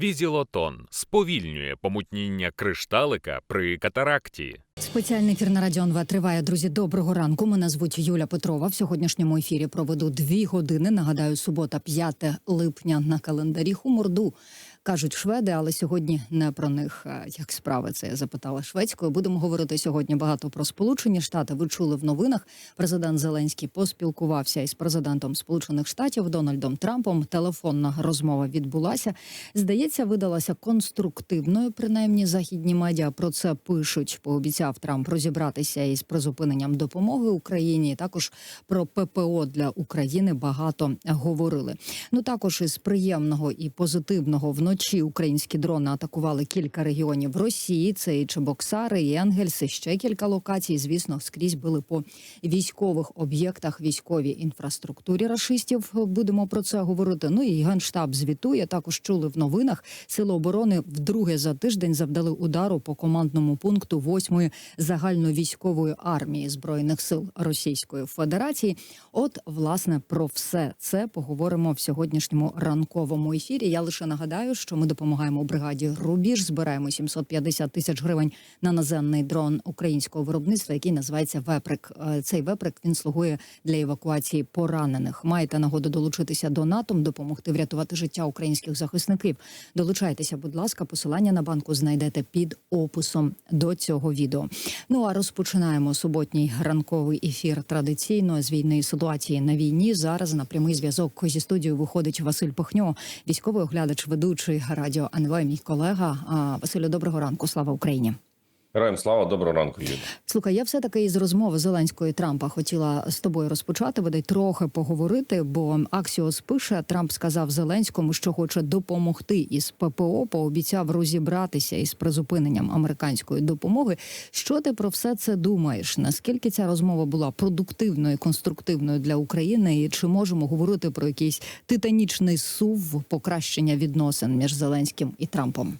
Візілотон сповільнює помутніння кришталика при катаракті. Спеціальний ефір на Радіо НВ триває. Друзі, доброго ранку. Мене звуть Юля Петрова. В сьогоднішньому ефірі проведу дві години. Нагадаю, субота, 5 липня на календарі Хуморду. Кажуть шведи, але сьогодні не про них. Як справи це я запитала шведською. Будемо говорити сьогодні багато про Сполучені Штати. Ви чули в новинах. Президент Зеленський поспілкувався із президентом Сполучених Штатів Дональдом Трампом. Телефонна розмова відбулася. Здається, видалася конструктивною. Принаймні, західні медіа про це пишуть. Пообіцяв Трамп розібратися із призупиненням допомоги Україні. Також про ППО для України багато говорили. Ну також із приємного і позитивного вночі українські дрони атакували кілька регіонів Росії. Це і Чебоксари, і Енгельси, ще кілька локацій. Звісно, скрізь били по військових об'єктах, військовій інфраструктурі рашистів. Будемо про це говорити. Ну і генштаб звітує. Також чули в новинах. Сили оборони вдруге за тиждень завдали удару по командному пункту 8-ї загальновійськової армії збройних сил Російської Федерації. От, власне, про все це поговоримо в сьогоднішньому ранковому ефірі. Я лише нагадаю, що ми допомагаємо бригаді Рубіж. Збираємо 750 тисяч гривень на наземний дрон українського виробництва, який називається Веприк. Е, Цей веприк він слугує для евакуації поранених. Маєте нагоду долучитися до НАТО, допомогти врятувати життя українських захисників. Долучайтеся, будь ласка, посилання на банку знайдете під описом до цього відео. Ну а розпочинаємо суботній ранковий ефір традиційно з війни ситуації на війні. Зараз на прямий зв'язок зі студією виходить Василь Похньо, військовий оглядач, ведучий радіо НВ, мій колега. Василю, доброго ранку. Слава Україні. Героям слава, доброго ранку, Юля. Слухай, я все таки із розмови Зеленського і Трампа хотіла з тобою розпочати, бодай трохи поговорити. Бо Аксіос пише, Трамп сказав Зеленському, що хоче допомогти із ППО. Пообіцяв розібратися із призупиненням американської допомоги. Що ти про все це думаєш? Наскільки ця розмова була продуктивною, конструктивною для України? І чи можемо говорити про якийсь титанічний сув покращення відносин між Зеленським і Трампом?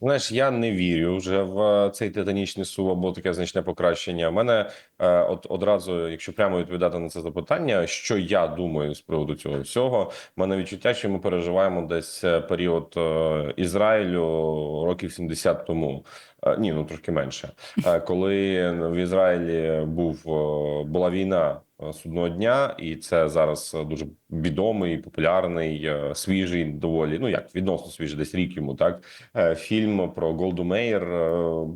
Знаєш, я не вірю вже в е, цей титанічний сув або таке значне покращення. У мене е, от одразу, якщо прямо відповідати на це запитання, що я думаю з приводу цього всього, в мене відчуття, що ми переживаємо десь е, період е, Ізраїлю років 70 тому. Е, Ні, ну трошки менше. Е, Коли в Ізраїлі був е, була війна судного дня, і це зараз е, дуже відомий, популярний, е, свіжий, доволі ну як відносно свіжий, десь рік йому так. е, Фільм про Голду е,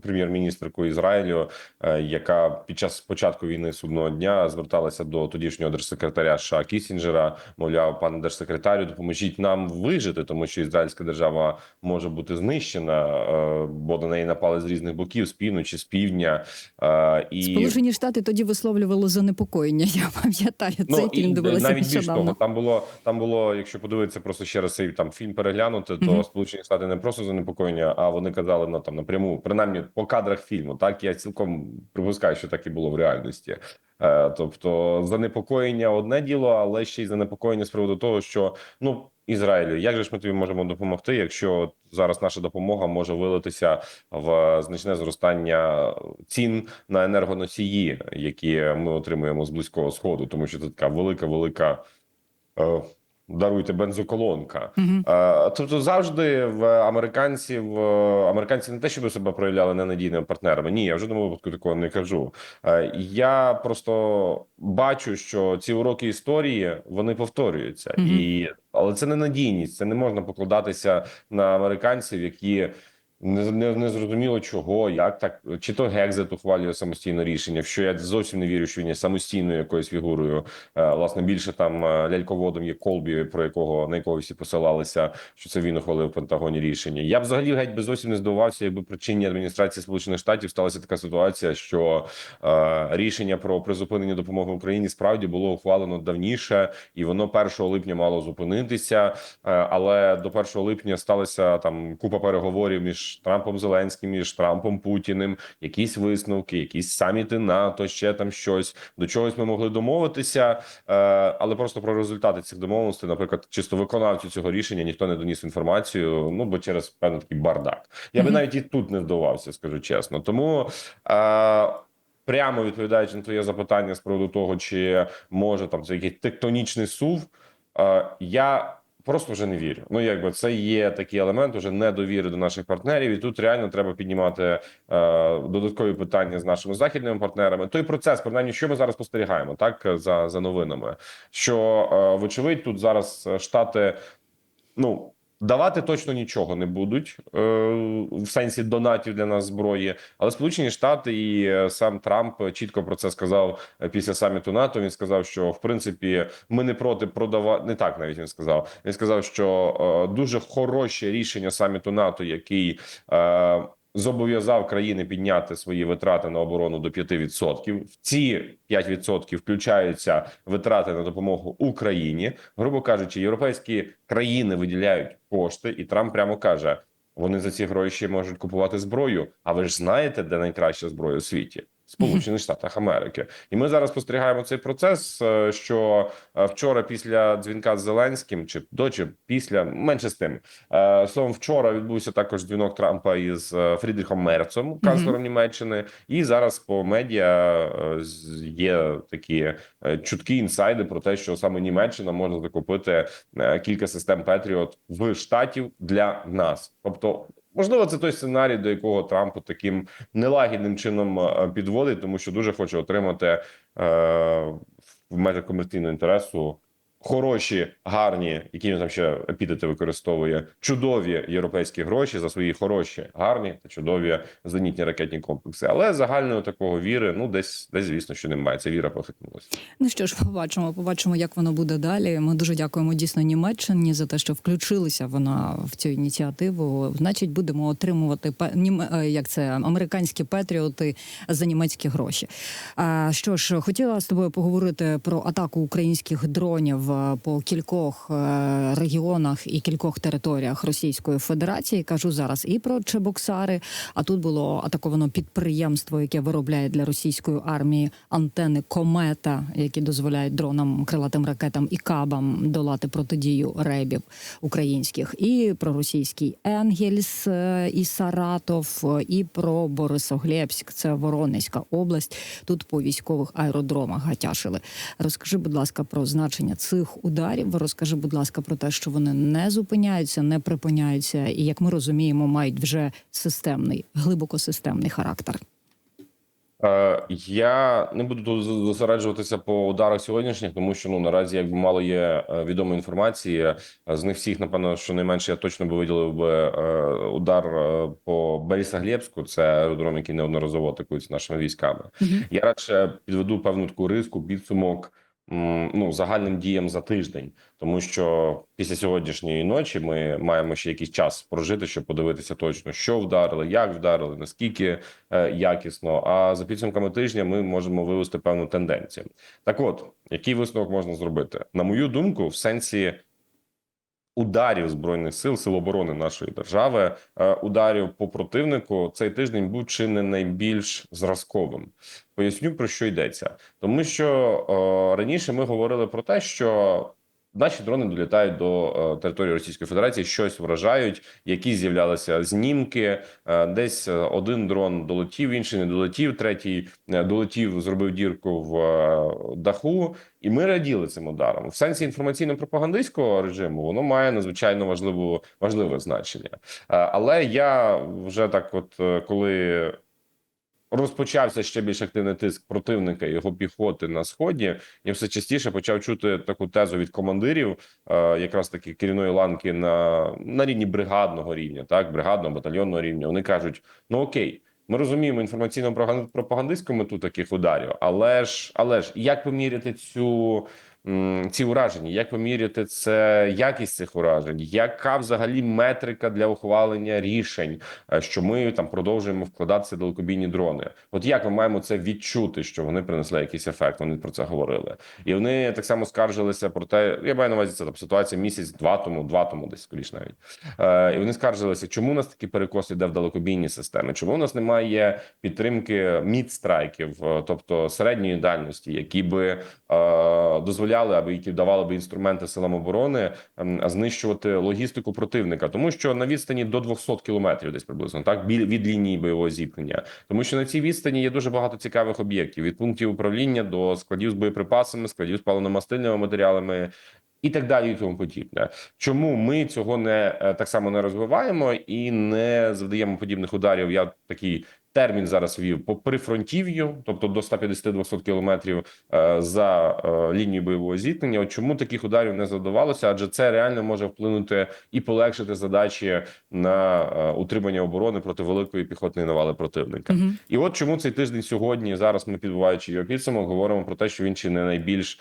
прем'єр-міністрку Ізраїлю, е, яка під час початку війни судного дня зверталася до тодішнього держсекретаря США Кісінджера. Мовляв, пане держсекретарю, допоможіть нам вижити, тому що ізраїльська держава може бути знищена, е, бо на неї напали з різних боків, з півночі, з півдня. е, І Сполучені Штати тоді висловлювали занепокоєння. Я пам'ятаю цей. Ну, фільм. Дивилася навіть більш того, там було там було, якщо подивитися просто ще раз цей там фільм переглянути, то Мгм. Сполучені Штати не просто занепокоєння, а вони казали ну там напряму, принаймні по кадрах фільму. Так я цілком припускаю, що так і було в реальності. Е, тобто занепокоєння одне діло, але ще й занепокоєння з приводу того, що ну Ізраїлю, як же ж ми тобі можемо допомогти, якщо зараз наша допомога може вилитися в значне зростання цін на енергоносії, які ми отримуємо з близького сходу, тому що це така велика, велика. Даруйте бензоколонка. Е, Тобто завжди в американців е, американці не те, щоб себе проявляли ненадійними партнерами. Ні, я в жодному випадку такого не кажу. Е, Я просто бачу, що ці уроки історії вони повторюються, Мгм. і але це не надійність. Це не можна покладатися на американців, які. Не, не, не зрозуміло чого, як так, чи то Гекзет ухвалює самостійне рішення, що я зовсім не вірю, що він є самостійною якоюсь фігурою. Е, власне, більше там е, ляльководом є Колбі, про якого на якого всі посилалися, що це він ухвалив в Пентагоні рішення. Я б взагалі геть би зовсім не здивувався, якби при адміністрації Сполучених Штатів сталася така ситуація, що е, рішення про призупинення допомоги Україні справді було ухвалено давніше, і воно 1 липня мало зупинитися. Е, але до 1 липня сталася там купа переговорів між Трампом Зеленським, між Трампом Путіним, якісь висновки, якісь саміти НАТО, ще там щось. До чогось ми могли домовитися, е, але просто про результати цих домовленостей, наприклад, чисто виконавцю цього рішення ніхто не доніс інформацію. Ну бо через певний такий бардак. Я би навіть і тут не здавався, скажу чесно. Тому. Е, Прямо відповідаючи на твоє запитання з приводу того, чи може там це якийсь тектонічний сув, е, я Просто вже не вірю. Ну якби це є такий елемент уже недовіри до наших партнерів, і тут реально треба піднімати е, додаткові питання з нашими західними партнерами. Той процес, принаймні, що ми зараз спостерігаємо, так за, за новинами, що е, вочевидь тут зараз е, штати ну. Давати точно нічого не будуть е, в сенсі донатів для нас зброї, але Сполучені Штати і е, сам Трамп чітко про це сказав е, після саміту НАТО. Він сказав, що в принципі ми не проти продавати не так. Навіть він сказав. Він сказав, що дуже хороше рішення саміту НАТО, який зобов'язав країни підняти свої витрати на оборону до 5%. В ці 5% включаються витрати на допомогу Україні. Грубо кажучи, європейські країни виділяють кошти, і Трамп прямо каже: вони за ці гроші можуть купувати зброю. А ви ж знаєте, де найкраща зброя у світі? Сполучених Штатах Америки, і ми зараз спостерігаємо цей процес. е, Що е, вчора, після дзвінка з Зеленським, чи до чи після менше з тим, е, словом, вчора відбувся також дзвінок Трампа із Фрідріхом Мерцем, канцлером Німеччини, і зараз по медіа є такі чуткі інсайди про те, що саме Німеччина може закупити кілька систем Петріот в штатів для нас, тобто. Можливо, це той сценарій, до якого Трампу таким нелагідним чином е, підводить, тому що дуже хоче отримати е, в межах комерційного інтересу хороші, гарні, які він там ще епітети використовує, чудові європейські гроші за свої хороші, гарні та чудові зенітні ракетні комплекси. Але загальної такого віри, ну десь десь звісно, що немає. Ця віра похитнулася. Ну що ж, побачимо, побачимо, як воно буде далі. Ми дуже дякуємо дійсно Німеччині за те, що включилися вона в цю ініціативу. Значить, будемо отримувати е, як це американські патріоти за німецькі гроші. А що ж, хотіла з тобою поговорити про атаку українських дронів по кількох е, регіонах і кількох територіях Російської Федерації. Кажу зараз і про Чебоксари. А тут було атаковано підприємство, яке виробляє для російської армії антени комета, які дозволяють дронам, крилатим ракетам і кабам долати протидію ребів українських, і про російський Енгельс е, і Саратов, і про Борисоглебськ, це Воронезька область. Тут по військових аеродромах гатяшили. Розкажи, будь ласка, про значення цих ударів. Розкажи, будь ласка, про те, що вони не зупиняються, не припиняються, і як ми розуміємо, мають вже системний, глибоко системний характер. Е, Я не буду зосереджуватися по ударах сьогоднішніх, тому що ну наразі якби мало є е, відомої інформації. Е, З них всіх, напевно, що найменше я точно би виділив би удар по Борисоглебську. Це аеродром, який неодноразово атакується нашими військами. Я радше підведу певну таку риску, підсумок ну загальним діям за тиждень, тому що після сьогоднішньої ночі ми маємо ще якийсь час прожити, щоб подивитися точно, що вдарили, як вдарили, наскільки е, якісно. А за підсумками тижня ми можемо вивести певну тенденцію. Так, от який висновок можна зробити? На мою думку, в сенсі. Ударів збройних сил сил оборони нашої держави, е, ударів по противнику цей тиждень був чи не найбільш зразковим. Поясню про що йдеться, тому що е, раніше ми говорили про те, що наші дрони долітають до е, території Російської Федерації, щось вражають, які з'являлися знімки. Е, десь е, один дрон долетів, інший не долетів, третій долетів, зробив дірку в даху. І ми раділи цим ударом в сенсі інформаційно-пропагандистського режиму. Воно має надзвичайно важливу важливе значення. Але я вже так, от коли розпочався ще більш активний тиск противника його піхоти на сході, я все частіше почав чути таку тезу від командирів, е, якраз таки керівної ланки на, на рівні бригадного рівня, так бригадного батальйонного рівня. Вони кажуть: ну окей. Ми розуміємо інформаційно-пропагандистську мету таких ударів, але ж але ж як поміряти цю ці ураження? Як поміряти це якість цих уражень? Яка взагалі метрика для ухвалення рішень? е, Що ми там продовжуємо вкладатися далекобійні дрони? От як ми маємо це відчути, що вони принесли якийсь ефект? Вони про це говорили, і вони так само скаржилися про те. Я маю на увазі це там ситуація місяць, два тому, два тому, десь скоріш навіть. Е, і вони скаржилися, чому у нас такі перекоси йде в далекобійні системи? Чому у нас немає підтримки мідстрайків, е, тобто середньої дальності, які би е, дозволяли, або які давали би інструменти силам оборони ем, знищувати логістику противника, тому що на відстані до 200 кілометрів, десь приблизно так біль від лінії бойового зіткнення, тому що на цій відстані є дуже багато цікавих об'єктів від пунктів управління до складів з боєприпасами, складів з паливно-мастильними матеріалами. І так далі, і тому подібне. Чому ми цього не е, так само не розвиваємо і не завдаємо подібних ударів? Я такий термін зараз ввів по прифронтів'ю, тобто до 150-200 кілометрів е, за е, лінією бойового зіткнення. От чому таких ударів не завдавалося? Адже це реально може вплинути і полегшити задачі на е, утримання оборони проти великої піхотної навали противника. Мгм. І от чому цей тиждень сьогодні зараз ми підбуваючи його підсумок, говоримо про те, що він чи не найбільш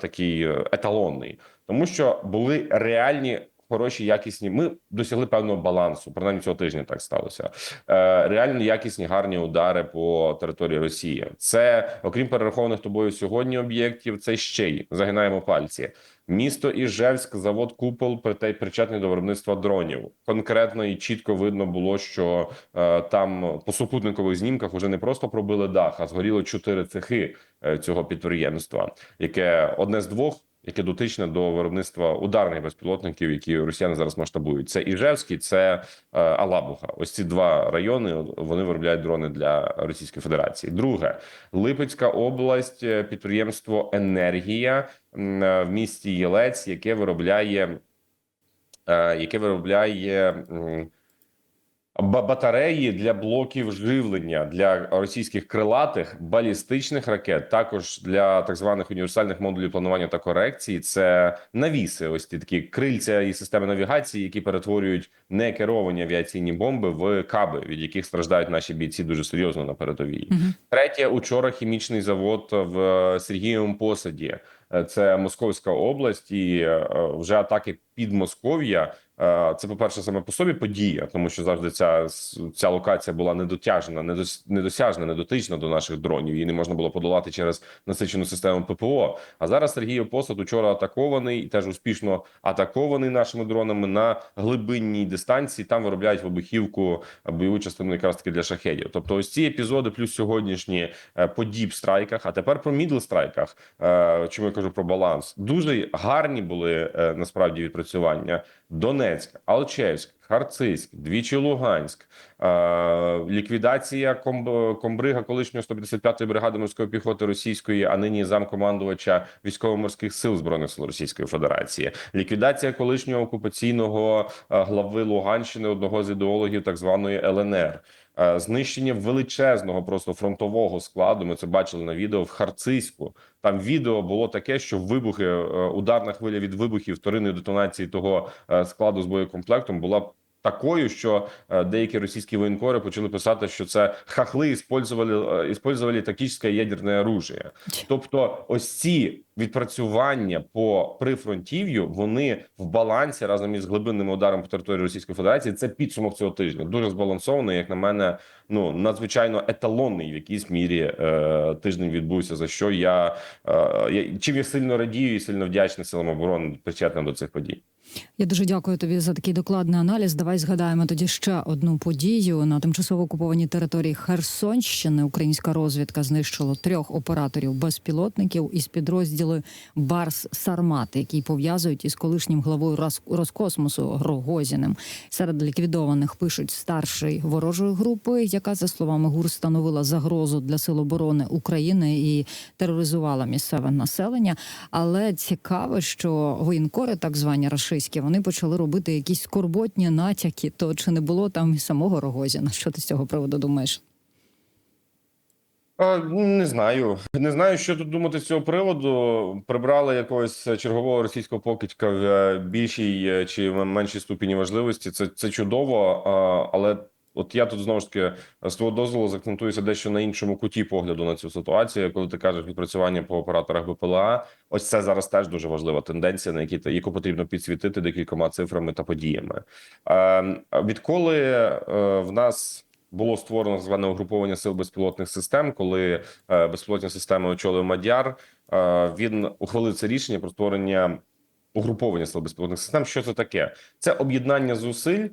такий еталонний, тому що були реальні. Хороші, якісні. Ми досягли певного балансу. Принаймні цього тижня так сталося. Е, реально якісні гарні удари по території Росії. Це окрім перерахованих тобою сьогодні об'єктів. Це ще й загинаємо пальці. Місто Іжевськ, завод Купол причетний до виробництва дронів. Конкретно і чітко видно було, що е, там по супутникових знімках вже не просто пробили дах, а згоріло чотири цехи е, цього підприємства, яке одне з двох. Яке дотичне до виробництва ударних безпілотників, які росіяни зараз масштабують, це Іжевський, це е, Алабуга. Ось ці два райони вони виробляють дрони для Російської Федерації. Друге, Липецька область, е, підприємство Енергія е, в місті Єлець, яке виробляє, яке виробляє. Батареї для блоків живлення для російських крилатих балістичних ракет, також для так званих універсальних модулів планування та корекції. Це навіси, ось ті такі крильця і системи навігації, які перетворюють некеровані авіаційні бомби в каби, від яких страждають наші бійці дуже серйозно на передовій. Мгм. Третє учора хімічний завод в Сергієвому посаді. Це Московська область, і е, вже атаки під Москов'я. е, Це, по перше, саме по собі подія, тому що завжди ця ця локація була недотяжена, недос- недосяжна, недотична до наших дронів. Її не можна було подолати через насичену систему ППО. А зараз Сергіїв посад учора атакований і теж успішно атакований нашими дронами на глибинній дистанції. Там виробляють вибухівку е, бойову частину якраз таки для шахедів. Тобто, ось ці епізоди, плюс сьогоднішні е, по діп страйках, а тепер про мідл страйках. е, Чому я кажу про баланс? Дуже гарні були е, насправді відпрацювання. Донецьк, Алчевськ, Харцизьк, двічі Луганськ, ліквідація комб- комбрига колишнього 155-ї бригади морської піхоти російської, а нині замкомандувача військово-морських сил збройних сил Російської Федерації, ліквідація колишнього окупаційного глави Луганщини, одного з ідеологів так званої ЛНР. Е, Знищення величезного просто фронтового складу. Ми це бачили на відео в Харцизьку. Там відео було таке, що вибухи, е, ударна хвиля від вибухів вторинної детонації того е, складу з боєкомплектом була такою, що е, деякі російські воєнкори почали писати, що це хахли іспользували, е, іспользували тактичне ядерне оружие. Тобто, ось ці відпрацювання по прифронтів'ю вони в балансі разом із глибинними ударами по території Російської Федерації. Це підсумок цього тижня. Дуже збалансований, як на мене, ну надзвичайно еталонний в якійсь мірі е, тиждень відбувся. За що я, е, я чим я сильно радію і сильно вдячний силам оборони причетним до цих подій. Я дуже дякую тобі за такий докладний аналіз. Давай згадаємо тоді ще одну подію на тимчасово окупованій території Херсонщини. Українська розвідка знищила трьох операторів безпілотників із підрозділу Барс Сармат, які пов'язують із колишнім главою Рос- Роскосмосу Рогозіним. Серед ліквідованих пишуть старший ворожої групи, яка за словами ГУР становила загрозу для сил оборони України і тероризувала місцеве населення. Але цікаво, що воєнкори, так звані рашистські, вони почали робити якісь скорботні натяки. То чи не було там і самого Рогозіна? Що ти з цього приводу думаєш? Не знаю, не знаю, що тут думати з цього приводу. Прибрали якогось чергового російського покидька в е, більшій е, чи меншій ступені важливості. Це це чудово, але от я тут знову ж таки з твого дозволу закцентуюся дещо на іншому куті погляду на цю ситуацію. Коли ти кажеш відпрацювання по операторах БПЛА, ось це зараз теж дуже важлива тенденція, на які яку потрібно підсвітити декількома цифрами та подіями. Е, Відколи е, в нас було створено зване угруповання сил безпілотних систем, коли е, безпілотні системи очолив Мадяр. Е, він ухвалив це рішення про створення угруповання сил безпілотних систем. Що це таке? Це об'єднання зусиль е,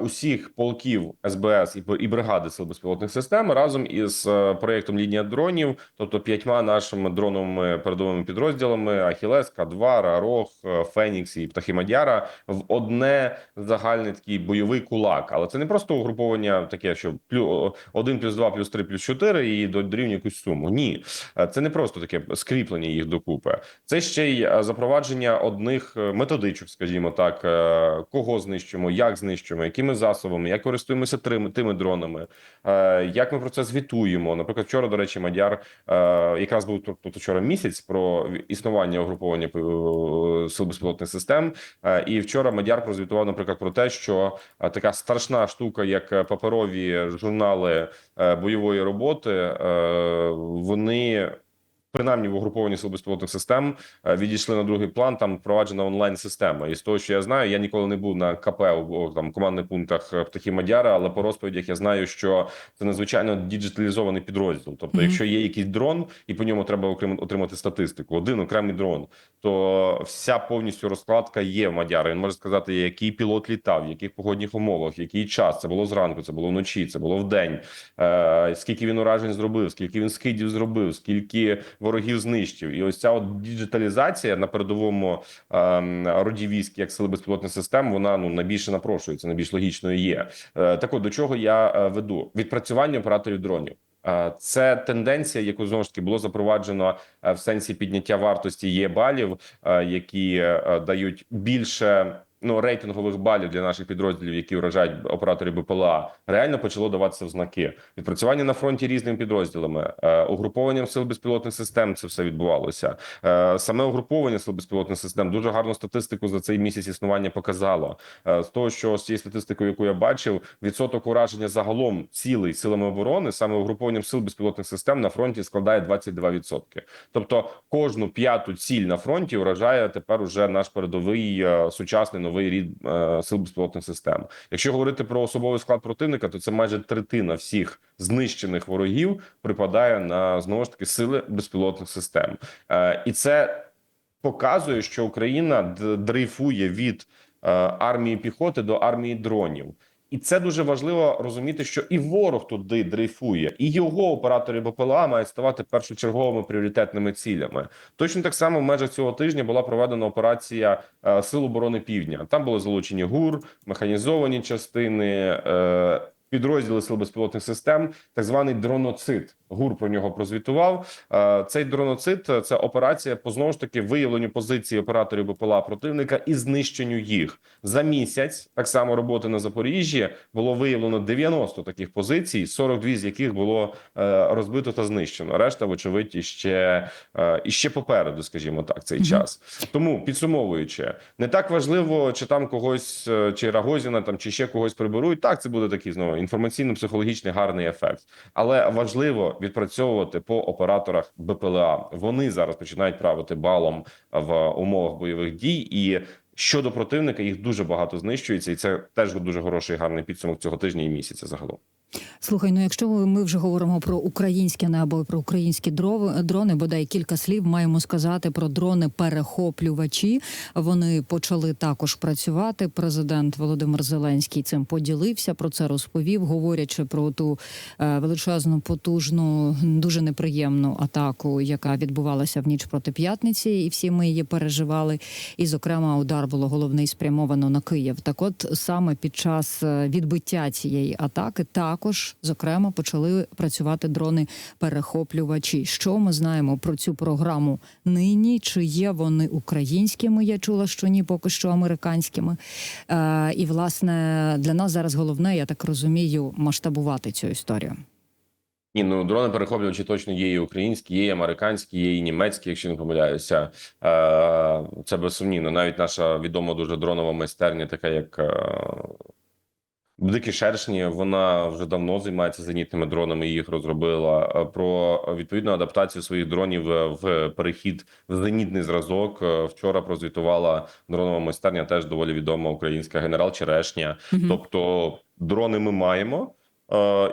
усіх полків СБС і бригади сил безпілотних систем разом із е, проєктом лінія дронів, тобто п'ятьма нашими дроновими передовими підрозділами: Ахілес, К2, Рарох, е, Фенікс і Птахи Мадяра в одне загальний такий бойовий кулак. Але це не просто угруповання таке, що плю 1 плюс 2 плюс 3 плюс 4 і до дорівнює якусь суму. Ні, Е, це не просто таке скріплення їх докупи. Це ще й е, запровадження одних е, методичок, скажімо так, е, кого знищимо, як знищимо, якими засобами, як користуємося тими, дронами, е, як ми про це звітуємо. Наприклад, вчора, до речі, Мадяр е, якраз був тобто вчора місяць про існування угруповання е, сил безпілотних систем. І вчора Мадяр прозвітував, наприклад, про те, що така страшна штука, як паперові журнали бойової роботи, вони. Принаймні в угрупованні сил безпілотних систем е, відійшли на другий план. Там впроваджена онлайн система. І з того, що я знаю, я ніколи не був на КП у там командних пунктах е, птахи Мадяра, але по розповідях я знаю, що це надзвичайно діджиталізований підрозділ. Тобто, Мгм. якщо є якийсь дрон, і по ньому треба отримати статистику, один окремий дрон, то вся повністю розкладка є в Мадяра. Він може сказати, який пілот літав, в яких погодних умовах, який час. Це було зранку, це було вночі, це було вдень. Е, скільки він уражень зробив, скільки він скидів зробив, скільки ворогів знищив. І ось ця от діджиталізація на передовому ем, роді військ, як сили безпілотних систем, вона ну найбільше напрошується, найбільш логічною є. Е, так от до чого я е, веду відпрацювання операторів дронів. Е, Це тенденція, яку знову ж таки було запроваджено е, в сенсі підняття вартості є балів, е, які е, дають більше ну рейтингових балів для наших підрозділів, які вражають операторів БПЛА, реально почало даватися в знаки. Відпрацювання на фронті різними підрозділами, е, угрупованням сил безпілотних систем. Це все відбувалося. Е, Саме угруповання сил безпілотних систем дуже гарну статистику за цей місяць існування показало. Е, З того, що з цієї статистикою, яку я бачив, відсоток ураження загалом цілей силами оборони, саме угрупованням сил безпілотних систем на фронті складає 22%. Тобто кожну п'яту ціль на фронті вражає тепер уже наш передовий сучасний новий рід е, сил безпілотних систем. Якщо говорити про особовий склад противника, то це майже третина всіх знищених ворогів припадає на знову ж таки сили безпілотних систем, Е, і це показує, що Україна дрейфує від е, армії піхоти до армії дронів. І це дуже важливо розуміти, що і ворог туди дрейфує, і його оператори БПЛА мають ставати першочерговими пріоритетними цілями. Точно так само в межах цього тижня була проведена операція е, Сил оборони Півдня. Там були залучені ГУР, механізовані частини. Е, Підрозділи сил безпілотних систем, так званий дроноцид. ГУР про нього прозвітував. Е, Цей дроноцид – це операція по знову ж таки виявленню позиції операторів БПЛА противника і знищенню їх за місяць. Так само роботи на Запоріжжі було виявлено 90 таких позицій, 42 з яких було е, розбито та знищено. Решта, вочевидь, іще е, іще попереду, скажімо так, цей час. Тому підсумовуючи, не так важливо, чи там когось, е, чи Рагозіна, там чи ще когось приберуть. Так, це буде такий знову інформаційно-психологічний гарний ефект. Але важливо відпрацьовувати по операторах БПЛА. Вони зараз починають правити балом в умовах бойових дій і. Щодо противника, їх дуже багато знищується, і це теж дуже хороший гарний підсумок цього тижня і місяця загалом. Слухай, ну якщо ми вже говоримо про українське небо про українські дрони, бодай кілька слів маємо сказати про дрони перехоплювачі. Вони почали також працювати. Президент Володимир Зеленський цим поділився. Про це розповів, говорячи про ту е, величезну, потужну, дуже неприємну атаку, яка відбувалася в ніч проти п'ятниці, і всі ми її переживали. І, зокрема, удар було головний спрямовано на Київ. Так, от саме під час е, відбиття цієї атаки, також зокрема почали працювати дрони перехоплювачі. Що ми знаємо про цю програму нині? Чи є вони українськими? Я чула, що ні, поки що американськими. Е, і власне для нас зараз головне, я так розумію, масштабувати цю історію. Ні, ну дрони перехоплювачі точно є і українські, є і американські, є і німецькі, якщо не помиляюся. Е, Це безсумнівно. Навіть наша відома дуже дронова майстерня, така як е, Дикі шершні, вона вже давно займається зенітними дронами. Їх розробила Е, про відповідну адаптацію своїх дронів е, в перехід в зенітний зразок. е, Вчора прозвітувала дронова майстерня, теж доволі відома українська генерал Черешня. Мгм. Тобто дрони ми маємо.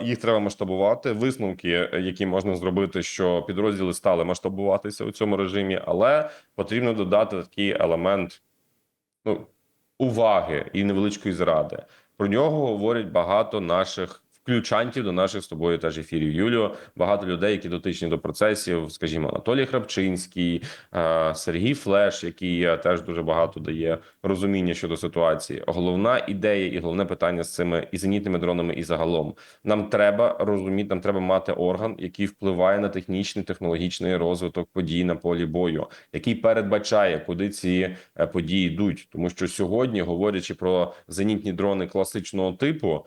Їх треба масштабувати. Висновки, які можна зробити, що підрозділи стали масштабуватися у цьому режимі, але потрібно додати такий елемент ну, уваги і невеличкої зради. Про нього говорять багато наших включантів до наших з тобою теж ефірів. Юліо, багато людей, які дотичні до процесів, скажімо, Анатолій Храпчинський, е, Сергій Флеш, який е, теж дуже багато дає розуміння щодо ситуації. Головна ідея і головне питання з цими і зенітними дронами, і загалом нам треба розуміти, нам треба мати орган, який впливає на технічний технологічний розвиток подій на полі бою, який передбачає, куди ці е, події йдуть. Тому що сьогодні, говорячи про зенітні дрони класичного типу,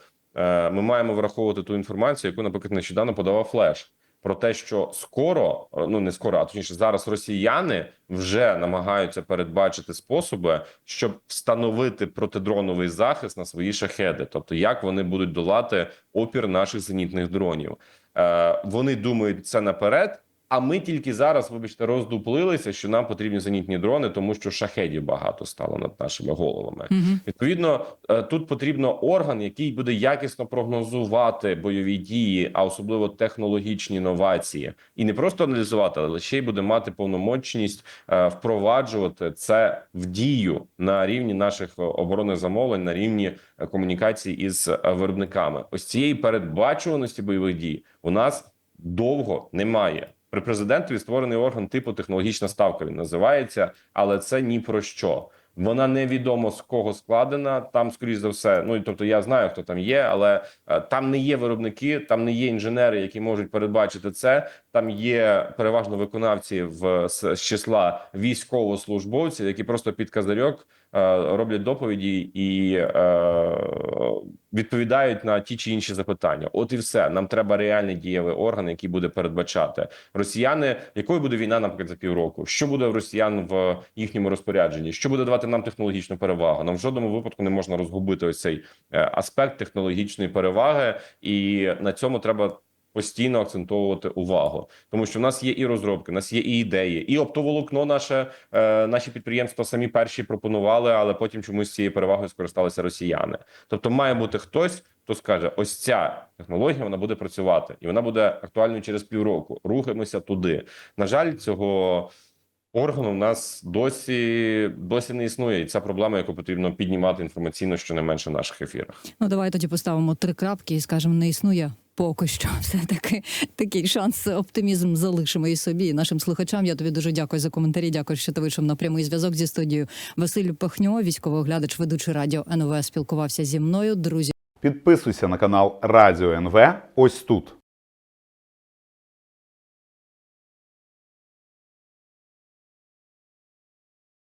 ми маємо враховувати ту інформацію, яку, наприклад, нещодавно подавав Флеш. Про те, що скоро, е, ну не скоро, а точніше, зараз росіяни вже намагаються передбачити способи, щоб встановити протидроновий захист на свої шахеди, тобто як вони будуть долати опір наших зенітних дронів. Е, вони думають це наперед. А ми тільки зараз, вибачте, роздуплилися, що нам потрібні зенітні дрони, тому що шахедів багато стало над нашими головами. Мгм. Відповідно, е, тут потрібно орган, який буде якісно прогнозувати бойові дії, а особливо технологічні новації, і не просто аналізувати, але ще й буде мати повномочність е, впроваджувати це в дію на рівні наших оборонних замовлень, на рівні е, комунікації із виробниками. Ось цієї передбачуваності бойових дій у нас довго немає. При президентові створений орган типу технологічна ставка. Він називається, але це ні про що. Вона невідомо з кого складена. Там, скоріш за все, ну тобто я знаю, хто там є, але е, там не є виробники, там не є інженери, які можуть передбачити це. Там є переважно виконавці в з числа військовослужбовців, які просто під козирьок е, роблять доповіді і е, відповідають на ті чи інші запитання. От і все. Нам треба реальний дієвий орган, який буде передбачати росіяни, якою буде війна, наприклад, за півроку. Що буде в росіян в їхньому розпорядженні? Що буде давати нам технологічну перевагу? Нам в жодному випадку не можна розгубити ось цей е, аспект технологічної переваги, і на цьому треба. Постійно акцентовувати увагу, тому що в нас є і розробки, в нас є і ідеї, і оптоволокно наше е, наші підприємства самі перші пропонували, але потім чомусь цією перевагою скористалися росіяни. Тобто, має бути хтось, хто скаже: ось ця технологія вона буде працювати, і вона буде актуальною через півроку. Рухаємося туди. На жаль, цього органу в нас досі досі не існує, і це проблема, яку потрібно піднімати інформаційно, щонайменше в наших ефірах. Ну давай тоді поставимо три крапки і скажемо, не існує. Поки що, все таки такий шанс, оптимізм залишимо і собі, і нашим слухачам. Я тобі дуже дякую за коментарі. Дякую, що ти вийшов на прямий зв'язок зі студією. Василь Пахньо, військовий оглядач, ведучий радіо НВ, спілкувався зі мною. Друзі. Підписуйся на канал Радіо НВ ось тут.